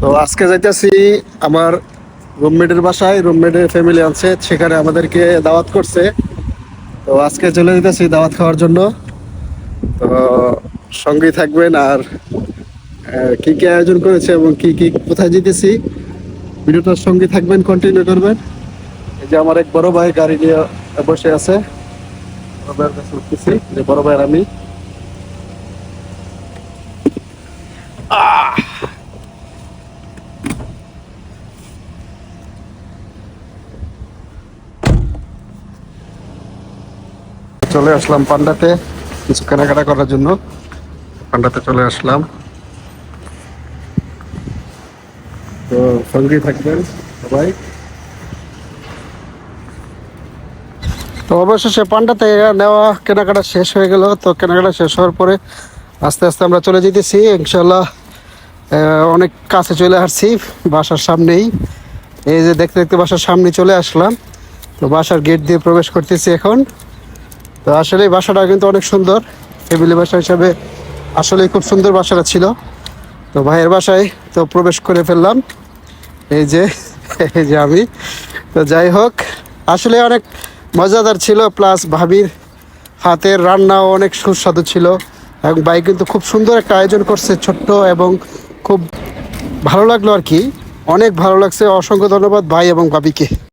তো আজকে যাইতেছি আমার রুমমেটের বাসায় রুমমেটের ফ্যামিলি আছে সেখানে আমাদেরকে দাওয়াত করছে। তো আজকে চলে যেতেছি দাওয়াত খাওয়ার জন্য। তো সঙ্গেই থাকবেন আর আহ, কি কি আয়োজন করেছে এবং কি কি কোথায় যেতেছি ভিডিওটার সঙ্গে থাকবেন কন্টিনিউ করবেন। এই যে আমার এক বড় ভাই গাড়ি নিয়ে বসে আছে। যে বড় ভাইয়ের আমি। চলে আসলাম পান্ডাতে, কিছু কেনাকাটা করার জন্য। পান্ডাতে চলে আসলাম। তো সঙ্গেই থাকবেন সবাই। তো অবশেষে পান্ডা থেকে নেওয়া, কেনাকাটা শেষ হয়ে গেল। তো কেনাকাটা শেষ হওয়ার পরে আস্তে আস্তে আমরা চলে যেতেছি। ইনশাল্লাহ অনেক কাছে চলে আসছি বাসার সামনেই। এই যে দেখতে দেখতে বাসার সামনে চলে আসলাম। তো বাসার গেট দিয়ে প্রবেশ করতেছি এখন। তো আসলে বাসাটা কিন্তু অনেক সুন্দর। ফ্যামিলি বাসা হিসাবে আসলেই খুব সুন্দর বাসাটা ছিল। তো ভাইয়ের বাসায় তো প্রবেশ করে ফেললাম। এই যে এই যে আমি। তো যাই হোক, আসলে অনেক মজাদার ছিল, প্লাস ভাবির হাতের রান্নাও অনেক সুস্বাদু ছিল। এবং ভাই কিন্তু খুব সুন্দর একটা আয়োজন করছে, ছোট্ট এবং খুব ভালো লাগল আর কি। অনেক ভালো লাগছে। অসংখ্য ধন্যবাদ ভাই এবং ভাবিকে।